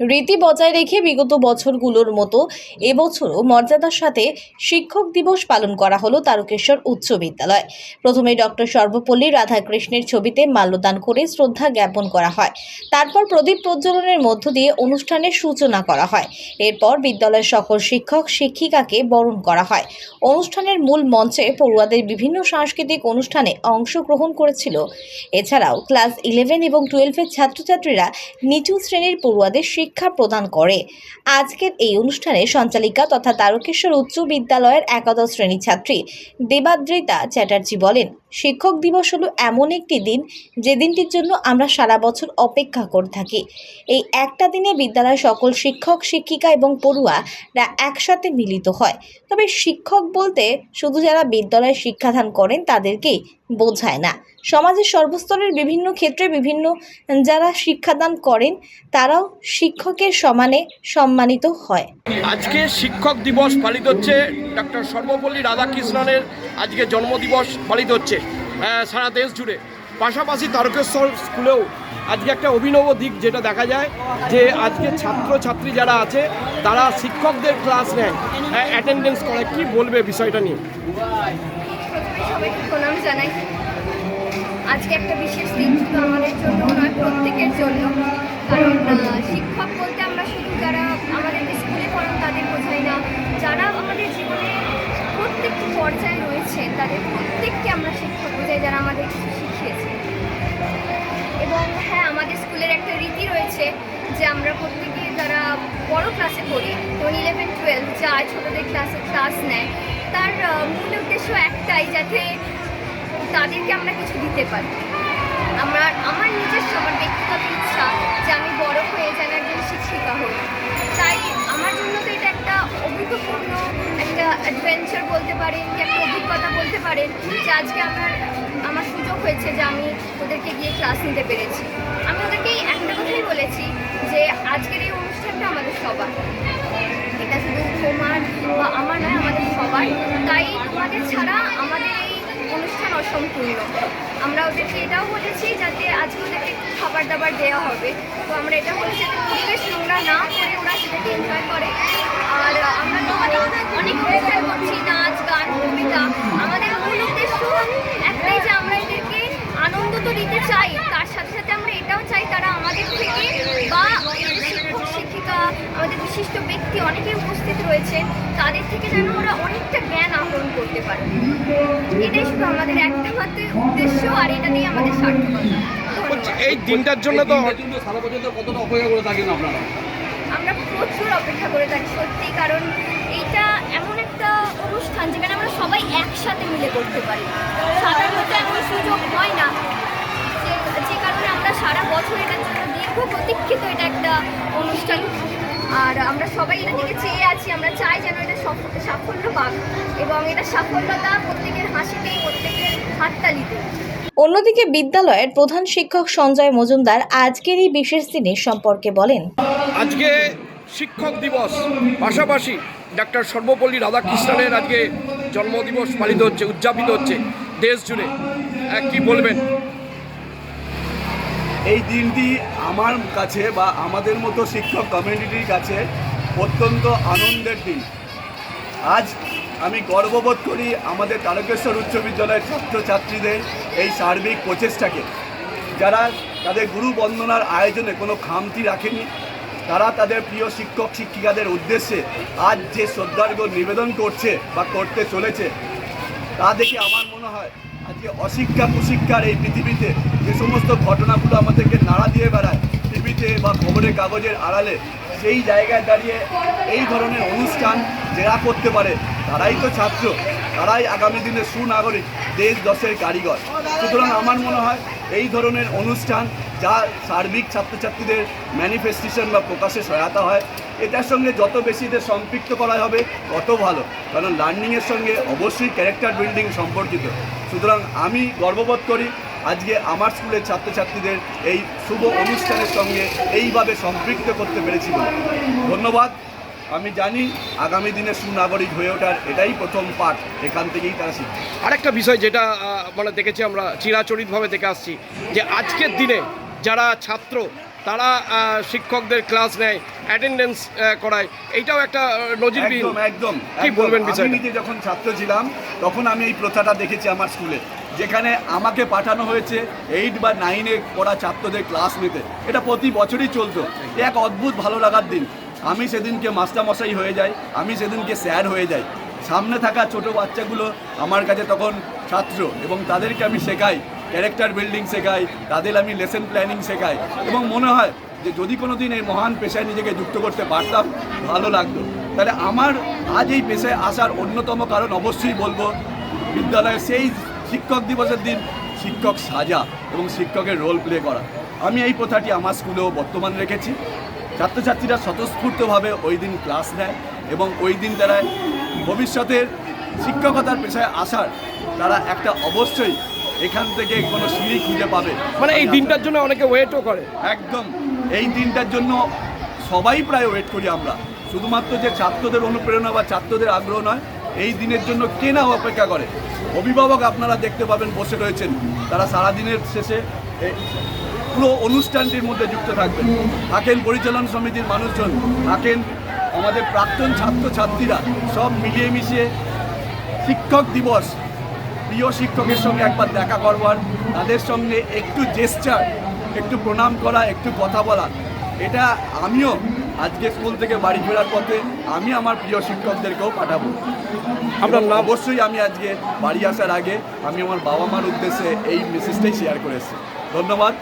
রীতি বজায় রেখে বিগত বছরগুলোর মতো এবছরও মর্যাদার সাথে শিক্ষক দিবস পালন করা হলো তারকেশ্বর উচ্চ বিদ্যালয়। প্রথমে ডক্টর সর্বপল্লী রাধাকৃষ্ণের ছবিতে মাল্যদান করে শ্রদ্ধা জ্ঞাপন করা হয়। তারপর প্রদীপ প্রজ্বলনের মধ্য দিয়ে অনুষ্ঠানের সূচনা করা হয়। এরপর বিদ্যালয়ের সকল শিক্ষক, শিক্ষিকাকে বরণ করা হয়। অনুষ্ঠানের মূল মঞ্চে পড়ুয়াদের বিভিন্ন সাংস্কৃতিক অনুষ্ঠানে অংশগ্রহণ করেছিল। এছাড়াও ক্লাস ইলেভেন এবং টুয়েলভের ছাত্রছাত্রীরা নিচু শ্রেণির পড়ুয়াদের শিক্ষা প্রদান করে। আজকের এই অনুষ্ঠানে সঞ্চালিকা তথা তারকেশ্বর উচ্চ বিদ্যালয়ের একাদশ শ্রেণি ছাত্রী দেবাদ্রিতা চ্যাটার্জি বলেন শিক্ষক দিবস হলো এমন একটি দিন যে দিনটির জন্য আমরা সারা বছর অপেক্ষা করে থাকি। এই একটা দিনে বিদ্যালয়ের সকল শিক্ষক, শিক্ষিকা এবং পড়ুয়ারা একসাথে মিলিত হয়। তবে শিক্ষক বলতে শুধু যারা বিদ্যালয়ে শিক্ষাদান করেন তাদেরকেই বোঝায় না। সমাজের সর্বস্তরের বিভিন্ন ক্ষেত্রে বিভিন্ন যারা শিক্ষাদান করেন, তারাও শিক্ষকের সমানে সম্মানিত হয়। আজকে শিক্ষক দিবস পালিত হচ্ছে ডক্টর সর্বপল্লী রাধাকৃষ্ণনের আজকে জন্মদিবস পালিত হচ্ছে। সারা দেশ জুড়ে। পাশাপাশি তারকেশ্বর স্কুলেও আজকে একটা অভিনব দিক যেটা দেখা যায় যে আজকে ছাত্র ছাত্রী যারা আছে, তারা শিক্ষকদের ক্লাস নেয় অ্যাটেন্ডেন্স করে। কি বলবে বিষয়টা নিয়ে? আজকে একটা বিশেষ দিন শুধু আমাদের জন্য নয়, প্রত্যেকের জন্য। কারণ শিক্ষক বলতে আমরা শুধু যারা আমাদের স্কুলে পড়ান তাদের বোঝাই না। যারা আমাদের জীবনে প্রত্যেকটি পর্যায়ে রয়েছে তাদের প্রত্যেককে আমরা শিক্ষক বোঝাই যারা আমাদের শিখিয়েছে। এবং হ্যাঁ আমাদের স্কুলের একটা রীতি রয়েছে যে আমরা প্রত্যেকে যারা বড় ক্লাসে পড়ি যেমন ইলেভেন টুয়েলভ যায় ছোটোদের ক্লাসে ক্লাস নেয়, তার মূল উদ্দেশ্য একটাই, যাতে তাদেরকে আমরা কিছু দিতে পারি। আমার আমার নিজস্ব, আমার ব্যক্তিগত ইচ্ছা যে আমি বড় হয়ে যেন একজন শিক্ষিকা হই তাই ওদেরকে গিয়ে ক্লাস নিতে পেরেছি। আমি ওদেরকে একটা কথাই বলেছি যে আজকের এই অনুষ্ঠানটা আমাদের সবার। এটা শুধু তোমার বা আমার নয়, আমাদের সবার। তাই তোমাদের ছাড়া আমাদের এই অনুষ্ঠান অসম্পূর্ণ। আমরা ওদেরকে এটাও বলেছি যাতে আজকে ওদেরকে একটু খাবার দাবার দেওয়া হবে। তো আমরা এটা বলেছি যাতে পরিবেশ নোংরা না করে ওরা সেটাকে এনজয় করে। আর আমরা অনেক অনেক করছি নাচ, গান, কবিতা আমাদের মূল উদ্দেশ্য একটাই যে আমরা এদেরকে তো দিতে চাই তার সাথে সাথে আমরা এটাও চাই তারা আমাদের থেকে বা আমাদের শিক্ষক শিক্ষিকা আমাদের বিশিষ্ট ব্যক্তি অনেকে উপস্থিত রয়েছে তাদের থেকে যেন ওরা অনেকটা জ্ঞান আহরণ করতে পারে। এটাই শুধু আমাদের একটা মাত্র উদ্দেশ্য আর এটা নিয়ে আমাদের সার্থকতা। এই দিনটার জন্য তো সারা বছর তো কতটা অপেক্ষা করে থাকেন আপনারা? আমরা প্রচুর অপেক্ষা করে থাকি সত্যি কারণ এইটা এমন একটা অনুষ্ঠান যেখানে আমরা সবাই একসাথে মিলে করতে পারি। সাধারণত এমন সুযোগ হয় না যে- যে কারণে আমরা সারা বছর এটার জন্য প্রতীক্ষিত এটা একটা অনুষ্ঠান। আর আমরা সবাই এটা দিকে চেয়ে আছি আমরা চাই যেন এটা সফ- সাফল্য পাক এবং এটা সাফল্যতা প্রত্যেকের হাসিতে প্রত্যেকের হাততালিতে। অন্যদিকে বিদ্যালয়ের প্রধান শিক্ষক সঞ্জয় মজুমদার আজকের এই বিশেষ দিনের সম্পর্কে বলেন আজকে শিক্ষক দিবস পাশাপাশি ডাক্তার সর্বপল্লী রাধাকৃষ্ণনের আজকে জন্মদিবস পালিত হচ্ছে উদযাপিত হচ্ছে দেশ জুড়ে। কি বলবেন? এই দিনটি আমার কাছে বা আমাদের মতো শিক্ষক কমিউনিটির কাছে অত্যন্ত আনন্দের দিন। আজ আমি গর্ববোধ করি আমাদের তারকেশ্বর উচ্চ বিদ্যালয়ের ছাত্রছাত্রীদের এই সার্বিক প্রচেষ্টাকে। যারা তাদের গুরু বন্দনার আয়োজনে কোনো খামতি রাখেনি তারা তাদের প্রিয় শিক্ষক শিক্ষিকাদের উদ্দেশ্যে আজ যে শ্রদ্ধার্ঘ নিবেদন করছে বা করতে চলেছে, তা দেখে আমার মনে হয় আজকে অশিক্ষা কুশিক্ষার এই পৃথিবীতে যে সমস্ত ঘটনাগুলো আমাদেরকে নাড়া দিয়ে বেড়ায়, টিভিতে বা খবরের কাগজের আড়ালে, সেই জায়গায় দাঁড়িয়ে এই ধরনের অনুষ্ঠান যারা করতে পারে, তারাই তো ছাত্র, তারাই আগামী দিনে সুনাগরিক, দেশ দশের কারিগর। সুতরাং আমার মনে হয় এই ধরনের অনুষ্ঠান যা সার্বিক ছাত্রছাত্রীদের ম্যানিফেস্টেশন বা প্রকাশে সহায়তা হয়, এটার সঙ্গে যত বেশি এদের সম্পৃক্ত করা হবে, তত ভালো। কারণ লার্নিংয়ের সঙ্গে অবশ্যই ক্যারেক্টার বিল্ডিং সম্পর্কিত। সুতরাং আমি গর্ববোধ করি, আজকে আমার স্কুলের ছাত্রছাত্রীদের এই শুভ অনুষ্ঠানের সঙ্গে এইভাবে সম্পৃক্ত করতে পেরেছি বলে। ধন্যবাদ। আমি জানি আগামী দিনে সুনাগরিক হয়ে ওঠার এটাই প্রথম পাঠ এখান থেকেই তারা শিখবে আরেকটা বিষয় যেটা মানে দেখেছি আমরা চিরাচরিতভাবে দেখে আসছি যে আজকের দিনে যারা ছাত্র তারা শিক্ষকদের ক্লাস নেয় অ্যাটেন্ডেন্স করায়। এইটাও একটা নজিরবিহীন। একদম একদম কি বলবেন বিষয়? নিজে যখন ছাত্র ছিলাম তখন আমি এই প্রথাটা দেখেছি আমার স্কুলে যেখানে আমাকে পাঠানো হয়েছে এইট বা নাইনে পড়া ছাত্রদের ক্লাস নিতে। এটা প্রতি বছরই চলতো। এ এক অদ্ভুত ভালো লাগার দিন। আমি সেদিনকে মাস্টারমশাই হয়ে যাই, আমি সেদিনকে স্যার হয়ে যাই। সামনে থাকা ছোট বাচ্চাগুলো আমার কাছে তখন ছাত্র এবং তাদেরকে আমি শেখাই ক্যারেক্টার বিল্ডিং শেখাই, তাদের আমি লেসন প্ল্যানিং শেখাই এবং মনে হয় যে যদি কোনো দিন এই মহান পেশায় নিজেকে যুক্ত করতে পারতাম, ভালো লাগতো। তাহলে আমার আজ এই পেশায় আসার অন্যতম কারণ অবশ্যই বলব বিদ্যালয়ে সেই শিক্ষক দিবসের দিন শিক্ষক সাজা এবং শিক্ষকের রোল প্লে করা। আমি এই প্রথাটি আমার স্কুলেও বর্তমান রেখেছি। ছাত্রছাত্রীরা স্বতঃস্ফূর্তভাবে ওই দিন ক্লাস নেয় এবং ওই দিন তারা ভবিষ্যতের শিক্ষকতার পেশায় আসার তারা একটা অবশ্যই এখান থেকে কোনো সিঁড়ি খুঁজে পাবে। মানে এই দিনটার জন্য অনেকে ওয়েটও করে। একদম। এই দিনটার জন্য সবাই প্রায় ওয়েট করি আমরা। শুধুমাত্র যে ছাত্রদের অনুপ্রেরণা বা ছাত্রদের আগ্রহ নয় এই দিনের জন্য কে না অপেক্ষা করে। অভিভাবক আপনারা দেখতে পাবেন বসে রয়েছেন। তারা সারাদিনের শেষে পুরো অনুষ্ঠানটির মধ্যে যুক্ত থাকবেন। থাকেন পরিচালন সমিতির মানুষজন থাকেন আমাদের প্রাক্তন ছাত্রছাত্রীরা সব মিলিয়ে মিশিয়ে শিক্ষক দিবস প্রিয় শিক্ষকের সঙ্গে একবার দেখা করবার তাদের সঙ্গে একটু জেস্টার একটু প্রণাম করা একটু কথা বলা। এটা আমিও আজকে স্কুল থেকে বাড়ি ফেরার পথে আমি আমার প্রিয় শিক্ষকদেরকেও পাঠাবো। আমরা? অবশ্যই আমি আজকে বাড়ি আসার আগে আমি আমার বাবা মার উদ্দেশ্যে এই মেসেজটাই শেয়ার করেছি ধন্যবাদ।